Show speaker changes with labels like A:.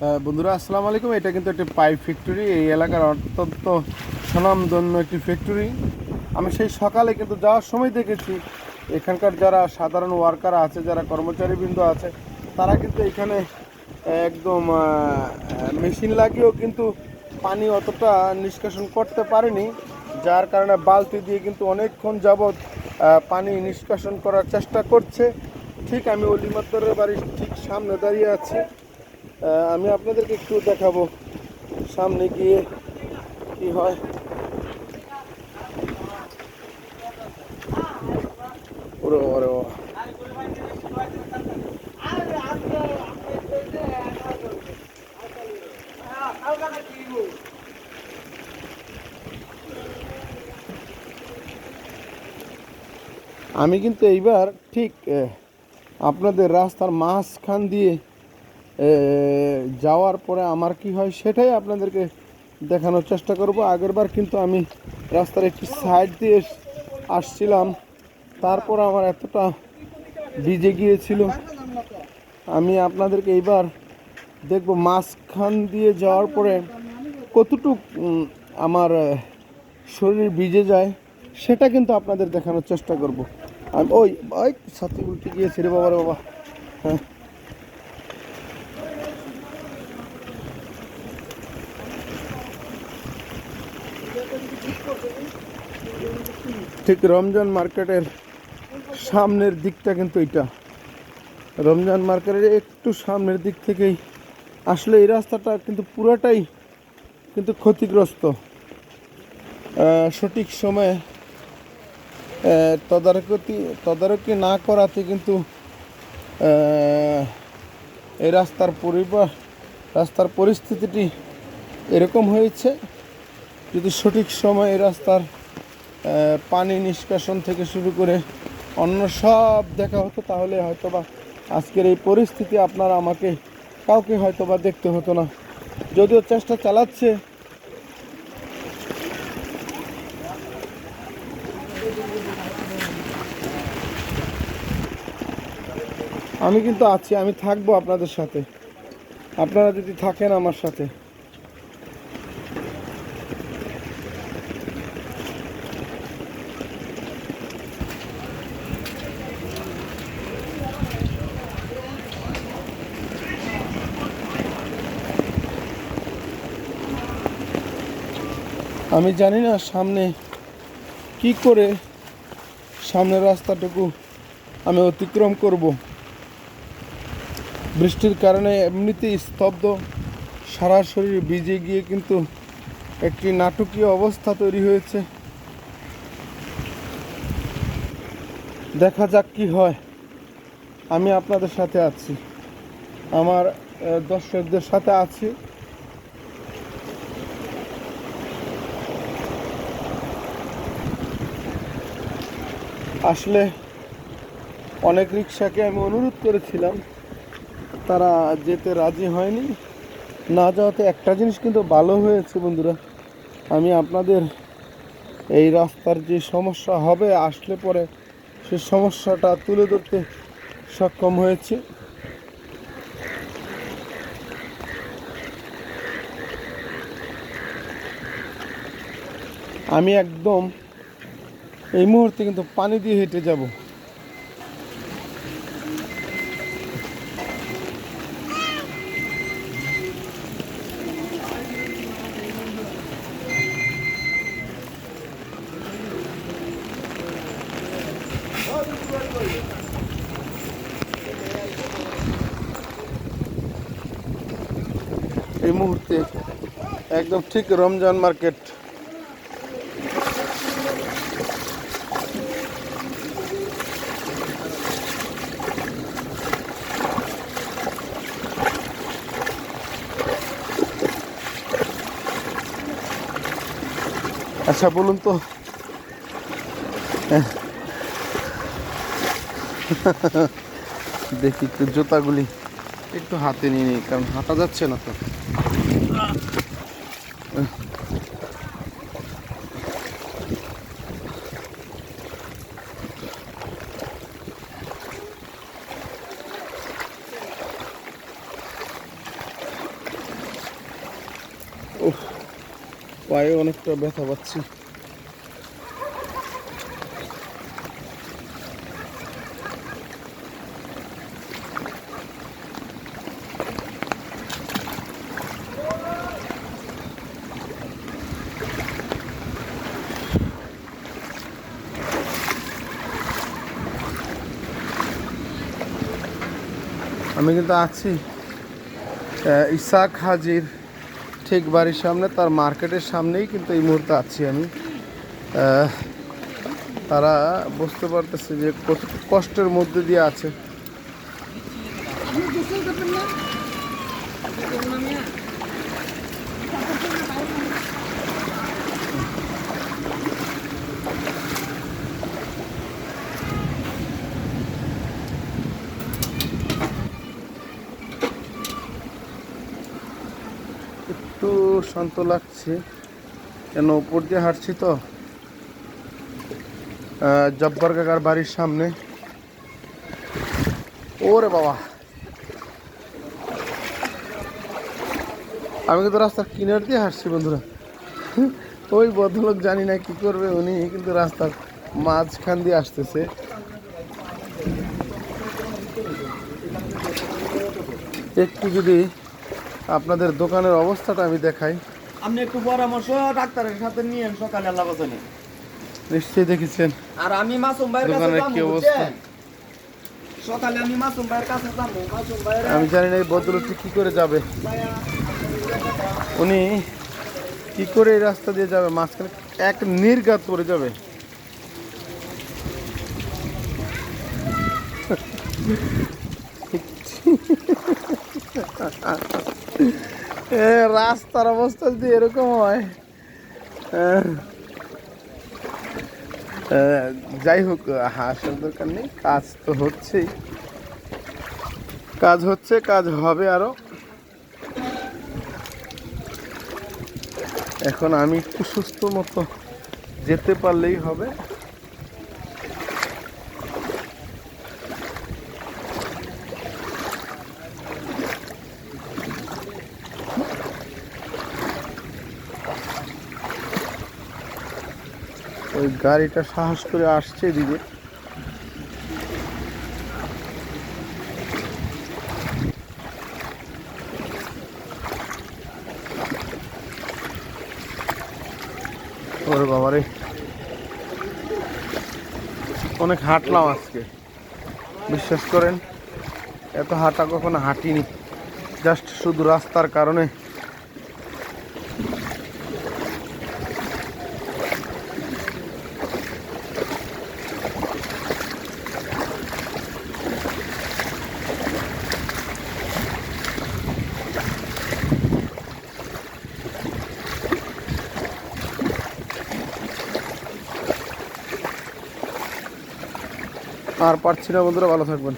A: বন্ধুরা, আসসালামু আলাইকুম। এটা কিন্তু একটি পাইপ ফ্যাক্টরি এই এলাকার অত্যন্ত স্বনামধন্য একটি ফ্যাক্টরি আমি সেই সকালে কিন্তু যাওয়ার সময় দেখেছি, এখানকার যারা সাধারণ ওয়ার্কার আছে, যারা কর্মচারীবৃন্দ আছে, তারা কিন্তু এখানে একদম মেশিন লাগিয়েও কিন্তু পানি অতটা নিষ্কাশন করতে পারেনি, যার কারণে বালতি দিয়ে কিন্তু অনেকক্ষণ যাবৎ পানি নিষ্কাশন করার চেষ্টা করছে। ঠিক আমি অলিমাত্তরের বাড়ির ঠিক সামনে দাঁড়িয়ে আছি। আমি আপনাদেরকে একটু দেখাবো। সামনে গিয়ে কি হয়। আমি কিন্তু এইবার ঠিক আপনাদের রাস্তার মাঝখান দিয়ে যাওয়ার পরে আমার কি হয় সেটাই আপনাদেরকে দেখানোর চেষ্টা করব। আগেরবার কিন্তু আমি রাস্তার একটি সাইড দিয়ে আসছিলাম। তারপর আমার এতটা ভিজে গিয়েছিল। আমি আপনাদেরকে এইবার দেখব মাঝখান দিয়ে যাওয়ার পরে কতটুক আমার শরীর ভিজে যায়, সেটা কিন্তু আপনাদের দেখানোর চেষ্টা করব। আমি, ওই ওই সাথে উল্টে গিয়েছে রে বাবা রে বাবা। হ্যাঁ। ঠিক, রমজান মার্কেটের সামনের দিকটা কিন্তু এটা রমজান মার্কেটের একটু সামনের দিক থেকেই আসলে এই রাস্তাটা কিন্তু পুরোটাই কিন্তু ক্ষতিগ্রস্ত। সঠিক সময়ে তদারকি তদারকি না করাতে কিন্তু এই রাস্তার পরিবার, রাস্তার পরিস্থিতিটি এরকম হয়েছে। যদি সঠিক সময়ে রাস্তার পানি নিষ্কাশন থেকে শুরু করে অন্য সব দেখা হতো, তাহলে হয়তোবা আজকের এই পরিস্থিতি আপনারা আমাকে, কাউকে হয়তোবা দেখতে হতো না। যদিও চেষ্টা চালাচ্ছে। আমি কিন্তু আছি, আমি থাকব আপনাদের সাথে। আপনারা যদি থাকেন আমার সাথে। আমি জানি না সামনে কি করে সামনের রাস্তাটুকু আমি অতিক্রম করব। বৃষ্টির কারণে এমনিতেই স্তব্ধ, সারা শরীর ভিজে গিয়ে কিন্তু একটি নাটকীয় অবস্থা তৈরি হয়েছে। দেখা যাক কি হয়। আমি আপনাদের সাথে আছি। আমার দর্শকদের সাথে আছি। আসলে অনেক রিক্সাকে আমি অনুরোধ করেছিলাম, তারা যেতে রাজি হয়নি। না যাওয়াতে একটা জিনিস কিন্তু ভালো হয়েছে বন্ধুরা, আমি আপনাদের এই রাস্তার যে সমস্যা হবে, আসলে পরে সে সমস্যাটা তুলে ধরতে সক্ষম হয়েছে। আমি একদম এই মুহূর্তে কিন্তু পানি দিয়ে হেঁটে যাব। এই মুহূর্তে একদম ঠিক রমজান মার্কেট। আচ্ছা বলুন তো। দেখি একটু জুতাগুলি একটু হাতে নিয়ে নিই কারণ হাঁটা যাচ্ছে না তো। উফ, পায়ে অনেকটা ব্যথা পাচ্ছি। আমি কিন্তু আছি ইসাক হাজির ঠিক বাড়ির সামনে, তার মার্কেটের সামনেই কিন্তু এই মুহূর্তে আছি আমি। তারা বুঝতে পারতেছে যে কত কষ্টের মধ্যে দিয়ে আছে। একটু শান্ত লাগছে। কেন উপর দিয়ে হাঁটছি তো? জব্বার কাকার বাড়ির সামনে। ওরে বাবা। আমি কিন্তু রাস্তার কিনার দিয়ে হাঁটছি বন্ধুরা। ওই ভদ্রলোক জানি না কি করবে উনি, কিন্তু রাস্তার মাঝখান দিয়ে আসতেছে। একটু যদি আপনাদের দোকানের অবস্থাটা আমি দেখাই।
B: আপনি একটু পরামর্শ ডাক্তারের সাথে নিয়েন সকালে আল্লাহ বাঁচানে
A: নিশ্চয়ই দেখেছেন।
B: আর আমি মাসুম ভাইয়ের কাছে
A: দোকানের কি অবস্থা?
B: সকালে আমি মাসুম ভাইয়ের কাছে যাব মাসুম ভাইয়ের
A: আমি জানি না এই ভদ্রলোকটি কি করে যাবে। উনি কি করে এই রাস্তা দিয়ে যাবে? মাঝখানে এক নির্ঘাত পড়ে যাবে। রাস্তার অবস্থা যদি এরকম হয় যাই হোক, হাসার দরকার নেই, কাজ তো হচ্ছেই। কাজ হচ্ছে, কাজ হবে আরও। এখন আমি একটু সুস্থ মতো যেতে পারলেই হবে। ওই গাড়িটা সাহস করে আসছে এদিকে। ওরে বাবারে। অনেক হাঁটলাম আজকে। বিশ্বাস করেন, এত হাঁটা কখনো হাঁটিনি। জাস্ট শুধু রাস্তার কারণে আর পারছি না বন্ধুরা ভালো থাকবেন।